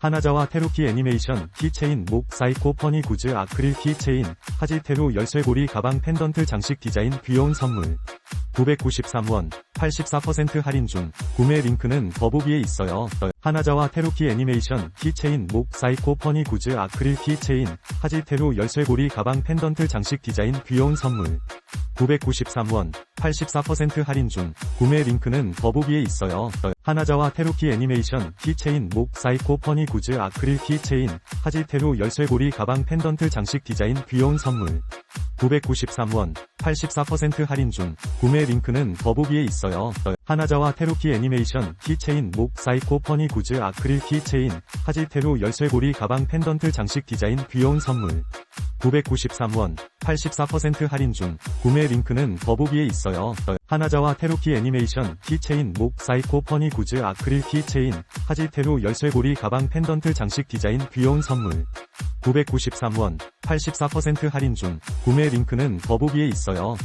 하나자와 테루키 애니메이션 키체인 목 사이코 퍼니 구즈 아크릴 키체인 하지 테루 열쇠고리 가방 펜던트 장식 디자인 귀여운 선물. 993원 84% 할인 중. 구매 링크는 더보기에 있어요. 하나자와 테루키 애니메이션 키체인 목 사이코 퍼니 구즈 아크릴 키체인 하지 테루 열쇠고리 가방 펜던트 장식 디자인 귀여운 선물 993원 84% 할인 중 구매 링크는 더보기에 있어요. 하나자와 테루키 애니메이션 키체인 목 사이코 퍼니 구즈 아크릴 키체인 하지 테루 열쇠고리 가방 펜던트 장식 디자인 귀여운 선물 993원 84% 할인 중 구매 링크는 더보기에 있어요. 하나자와 테루키 애니메이션 키체인 목 사이코 퍼니 구즈 아크릴 키체인 하지테루 열쇠고리 가방 펜던트 장식 디자인 귀여운 선물 993원 84% 할인 중 구매 링크는 더보기에 있어요. 하나자와 테루키 애니메이션 키체인 목 사이코 퍼니 구즈 아크릴 키체인 하지테루 열쇠고리 가방 펜던트 장식 디자인 귀여운 선물 993원 84% 할인 중 구매 링크는 더보기에 있어요.